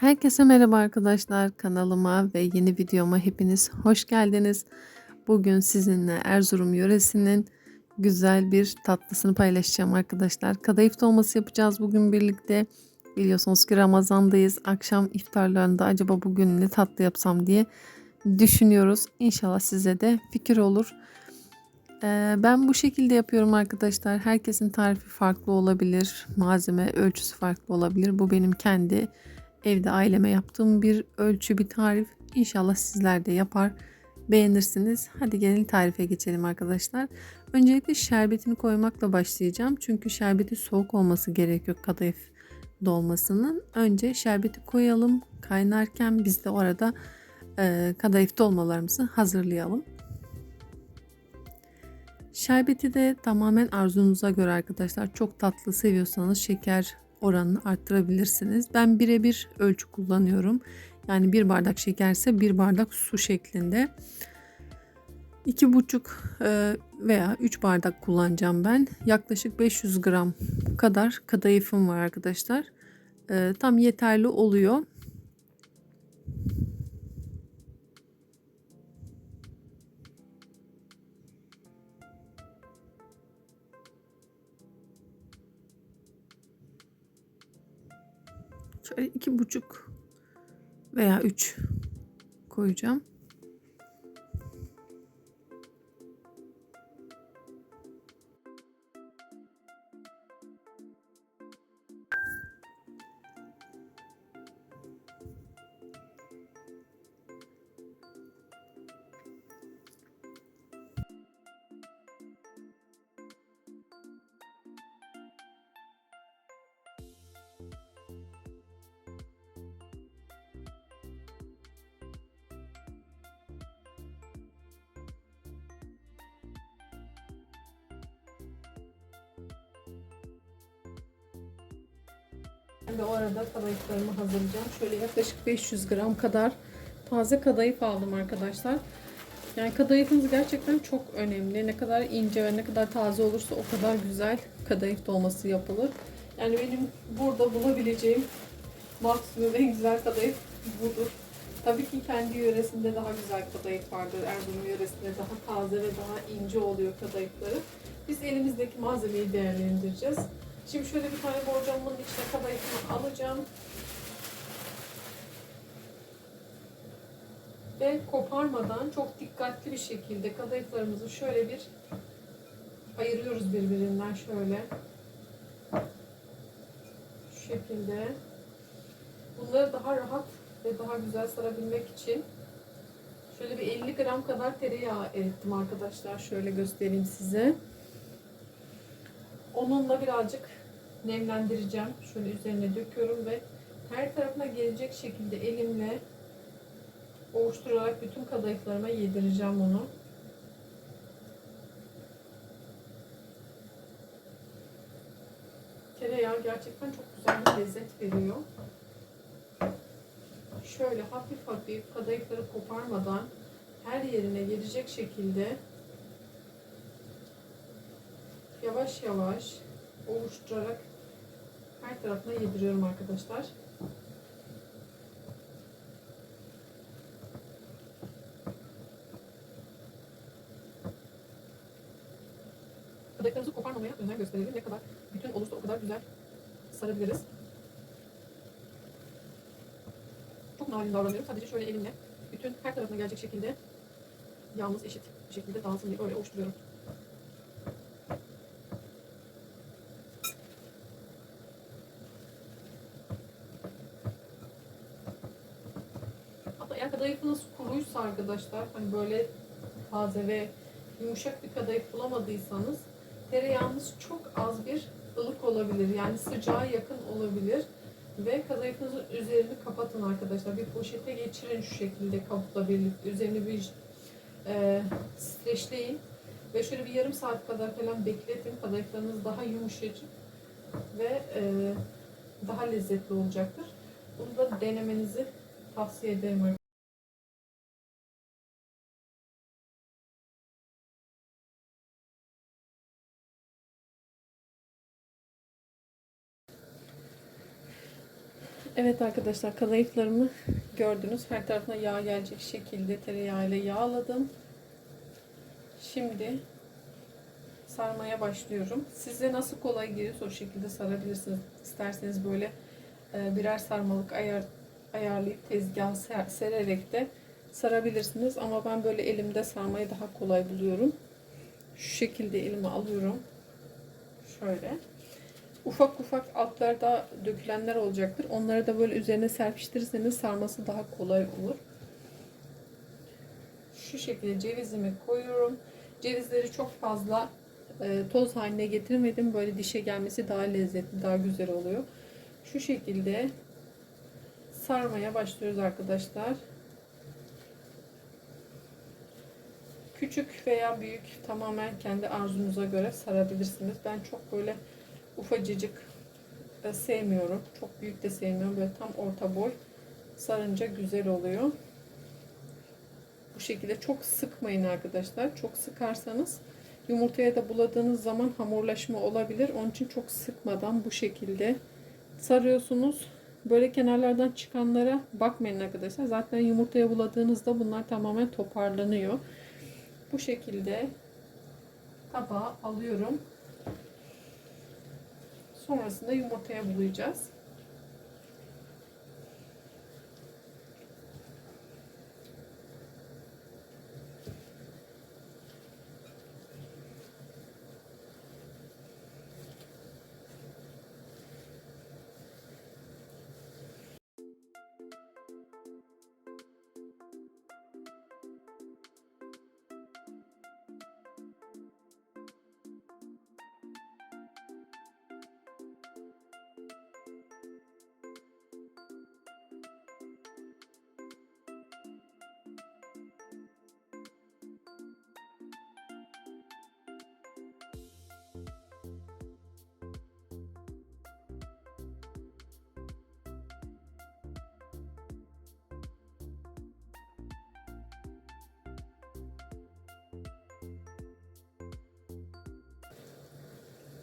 Herkese merhaba arkadaşlar kanalıma ve yeni videoma hepiniz hoş geldiniz. Bugün sizinle Erzurum yöresinin güzel bir tatlısını paylaşacağım arkadaşlar. Kadayıf dolması yapacağız bugün birlikte. Biliyorsunuz ki Ramazan'dayız. Akşam iftarlarında acaba bugün ne tatlı yapsam diye düşünüyoruz. İnşallah size de fikir olur. Ee, ben bu şekilde yapıyorum arkadaşlar. Herkesin tarifi farklı olabilir. Malzeme ölçüsü farklı olabilir. Bu benim kendi evde aileme yaptığım bir ölçü bir tarif. İnşallah sizler de yapar beğenirsiniz. Hadi gelin tarife geçelim arkadaşlar. Öncelikle şerbetini koymakla başlayacağım. Çünkü şerbeti soğuk olması gerekiyor kadayıf dolmasının. Önce şerbeti koyalım. Kaynarken biz de orada e, kadayıf dolmalarımızı hazırlayalım. Şerbeti de tamamen arzunuza göre arkadaşlar. Çok tatlı seviyorsanız şeker oranını arttırabilirsiniz. Ben birebir ölçü kullanıyorum. Yani bir bardak şekerse bir bardak su şeklinde. İki buçuk e, veya 3 bardak kullanacağım ben. Yaklaşık 500 gram kadar kadayıfım var arkadaşlar. E, tam yeterli oluyor. İki buçuk veya üç koyacağım. Ben de o arada kadayıflarımı hazırlayacağım. Şöyle yaklaşık 500 gram kadar taze kadayıf aldım arkadaşlar. Yani kadayıfınız gerçekten çok önemli. Ne kadar ince ve ne kadar taze olursa o kadar güzel kadayıf dolması yapılır. Yani benim burada bulabileceğim maksimum en güzel kadayıf budur. Tabii ki kendi yöresinde daha güzel kadayıf vardır. Erzurum yöresinde daha taze ve daha ince oluyor kadayıfları. Biz elimizdeki malzemeyi değerlendireceğiz. Şimdi şöyle bir tane borcamın içine kadayıfımı alacağım. Ve koparmadan çok dikkatli bir şekilde kadayıflarımızı şöyle bir ayırıyoruz birbirinden şöyle. Şu şekilde. Bunları daha rahat ve daha güzel sarabilmek için şöyle bir 50 gram kadar tereyağı erittim arkadaşlar. Şöyle göstereyim size. Onunla birazcık nemlendireceğim. Şöyle üzerine döküyorum ve her tarafına gelecek şekilde elimle ovuşturarak bütün kadayıflarıma yedireceğim onu. Tereyağı gerçekten çok güzel bir lezzet veriyor. Şöyle hafif hafif kadayıfları koparmadan her yerine gelecek şekilde yavaş yavaş ovuşturarak her tarafına yediriyorum arkadaşlar. Kadayıflarımızı koparmamaya özen gösterelim. Ne kadar bütün olursa o kadar güzel sarabiliriz. Çok narin davranıyorum. Sadece şöyle elimle bütün her tarafına gelecek şekilde yağımız eşit şekilde dağılsın diye öyle oluşturuyorum. Eğer kadayıfınız kuruysa arkadaşlar hani böyle taze ve yumuşak bir kadayıf bulamadıysanız tereyağınız çok az bir ılık olabilir. Yani sıcağa yakın olabilir. Ve kadayıfınızın üzerini kapatın arkadaşlar. Bir poşete geçirin şu şekilde kabukla birlikte. Üzerini bir e, streçleyin. Ve şöyle bir yarım saat kadar falan bekletin. Kadayıflarınız daha yumuşacık ve e, daha lezzetli olacaktır. Bunu da denemenizi tavsiye ederim Evet arkadaşlar kadayıflarımı gördünüz. Her tarafına yağ gelecek şekilde tereyağıyla yağladım. Şimdi sarmaya başlıyorum. Size nasıl kolay geliyorsa o şekilde sarabilirsiniz. İsterseniz böyle e, birer sarmalık ayar, ayarlayıp tezgah ser, sererek de sarabilirsiniz. Ama ben böyle elimde sarmayı daha kolay buluyorum. Şu şekilde elime alıyorum. Şöyle. Ufak ufak altlarda dökülenler olacaktır. Onları da böyle üzerine serpiştirirseniz sarması daha kolay olur. Şu şekilde cevizimi koyuyorum. Cevizleri çok fazla e, toz haline getirmedim. Böyle dişe gelmesi daha lezzetli, daha güzel oluyor. Şu şekilde sarmaya başlıyoruz arkadaşlar. Küçük veya büyük tamamen kendi arzunuza göre sarabilirsiniz. Ben çok böyle ufacıcık da sevmiyorum. Çok büyük de sevmiyorum. Böyle tam orta boy sarınca güzel oluyor. Bu şekilde çok sıkmayın arkadaşlar. Çok sıkarsanız yumurtaya da buladığınız zaman hamurlaşma olabilir. Onun için çok sıkmadan bu şekilde sarıyorsunuz. Böyle kenarlardan çıkanlara bakmayın arkadaşlar. Zaten yumurtaya buladığınızda bunlar tamamen toparlanıyor. Bu şekilde tabağa alıyorum. Sonrasında yumurtaya bulayacağız.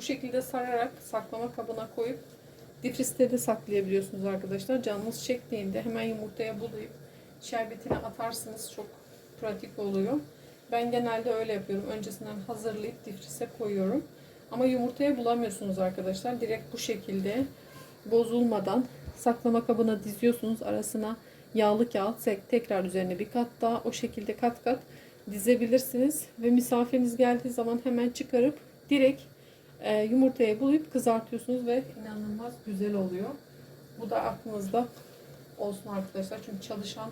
Bu şekilde sararak saklama kabına koyup difriste de saklayabiliyorsunuz arkadaşlar. Canınız çektiğinde hemen yumurtaya bulayıp şerbetini atarsınız. Çok pratik oluyor. Ben genelde öyle yapıyorum. Öncesinden hazırlayıp difrise koyuyorum. Ama yumurtaya bulamıyorsunuz arkadaşlar. Direkt bu şekilde bozulmadan saklama kabına diziyorsunuz. Arasına yağlı kağıt tekrar üzerine bir kat daha o şekilde kat kat dizebilirsiniz. Ve misafiriniz geldiği zaman hemen çıkarıp direkt e, yumurtaya bulayıp kızartıyorsunuz ve inanılmaz güzel oluyor. Bu da aklınızda olsun arkadaşlar. Çünkü çalışan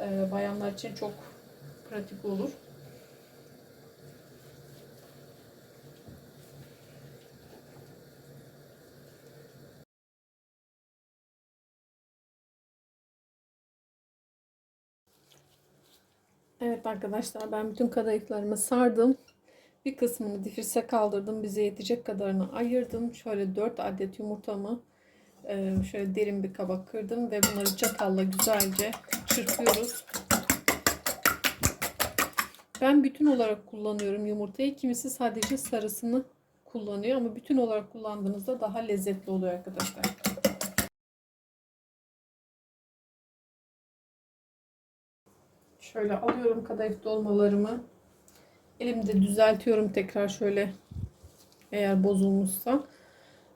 e, bayanlar için çok pratik olur. Evet arkadaşlar ben bütün kadayıflarımı sardım. Bir kısmını difrise kaldırdım. Bize yetecek kadarını ayırdım. Şöyle 4 adet yumurtamı e, şöyle derin bir kaba kırdım ve bunları çatalla güzelce çırpıyoruz. Ben bütün olarak kullanıyorum yumurtayı. Kimisi sadece sarısını kullanıyor ama bütün olarak kullandığınızda daha lezzetli oluyor arkadaşlar. Şöyle alıyorum kadayıf dolmalarımı. Elimde düzeltiyorum tekrar şöyle eğer bozulmuşsa.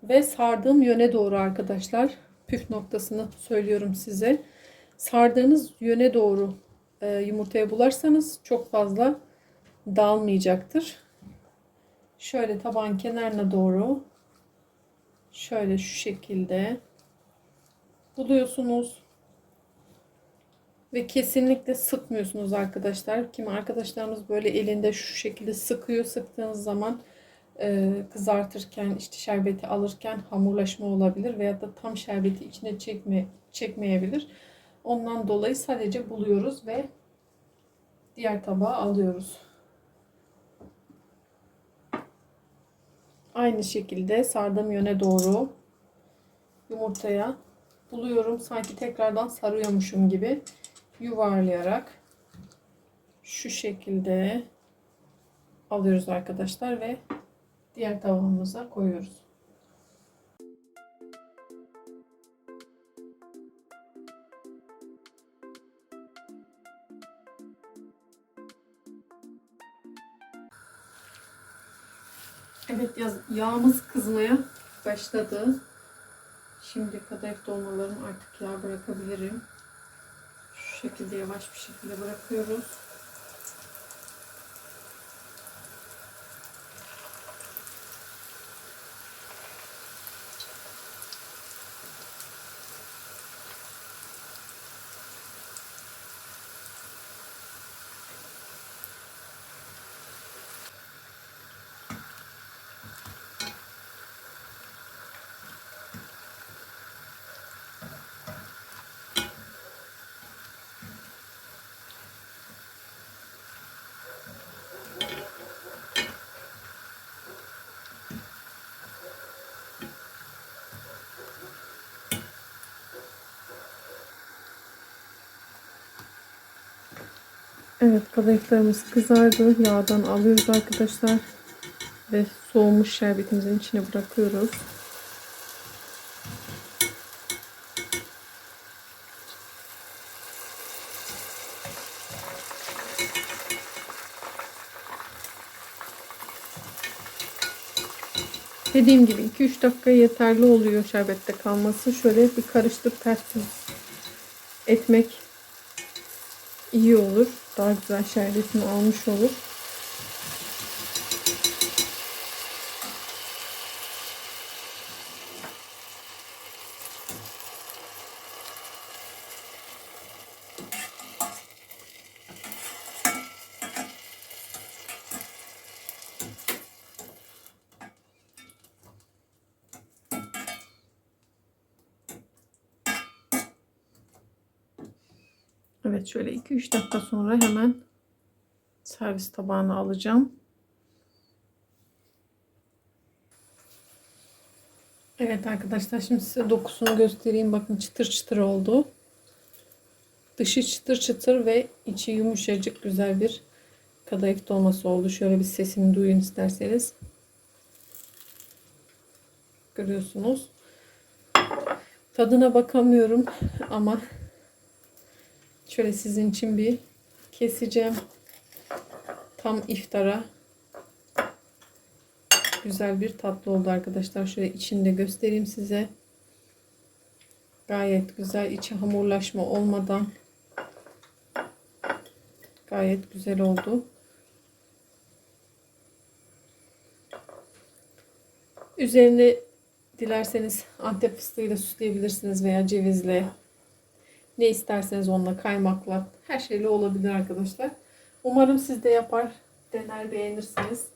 Ve sardığım yöne doğru arkadaşlar püf noktasını söylüyorum size. Sardığınız yöne doğru e, yumurtaya bularsanız çok fazla dağılmayacaktır. Şöyle taban kenarına doğru şöyle şu şekilde buluyorsunuz. Ve kesinlikle sıkmıyorsunuz arkadaşlar. Kim arkadaşlarımız böyle elinde şu şekilde sıkıyor. Sıktığınız zaman e, kızartırken işte şerbeti alırken hamurlaşma olabilir veya da tam şerbeti içine çekme çekmeyebilir. Ondan dolayı sadece buluyoruz ve diğer tabağa alıyoruz. Aynı şekilde sardığım yöne doğru yumurtaya buluyorum. Sanki tekrardan sarıyormuşum gibi yuvarlayarak şu şekilde alıyoruz arkadaşlar ve diğer tavamıza koyuyoruz. Evet yağımız kızmaya başladı. Şimdi kadayıf dolmalarını artık yağ bırakabilirim. Şekilde yavaş bir şekilde bırakıyoruz. Evet kadayıflarımız kızardı. Yağdan alıyoruz arkadaşlar. Ve soğumuş şerbetimizin içine bırakıyoruz. Dediğim gibi 2-3 dakika yeterli oluyor şerbette kalması. Şöyle bir karıştırıp ters etmek iyi olur. Daha güzel şerbetini almış olur. Evet şöyle 2-3 dakika sonra hemen servis tabağına alacağım. Evet arkadaşlar şimdi size dokusunu göstereyim. Bakın çıtır çıtır oldu. Dışı çıtır çıtır ve içi yumuşacık güzel bir kadayıf dolması oldu. Şöyle bir sesini duyun isterseniz. Görüyorsunuz. Tadına bakamıyorum ama Şöyle sizin için bir keseceğim. Tam iftara güzel bir tatlı oldu arkadaşlar. Şöyle içinde göstereyim size. Gayet güzel içi hamurlaşma olmadan gayet güzel oldu. Üzerine dilerseniz antep fıstığıyla süsleyebilirsiniz veya cevizle ne isterseniz onunla kaymakla her şeyle olabilir arkadaşlar. Umarım siz de yapar, dener, beğenirsiniz.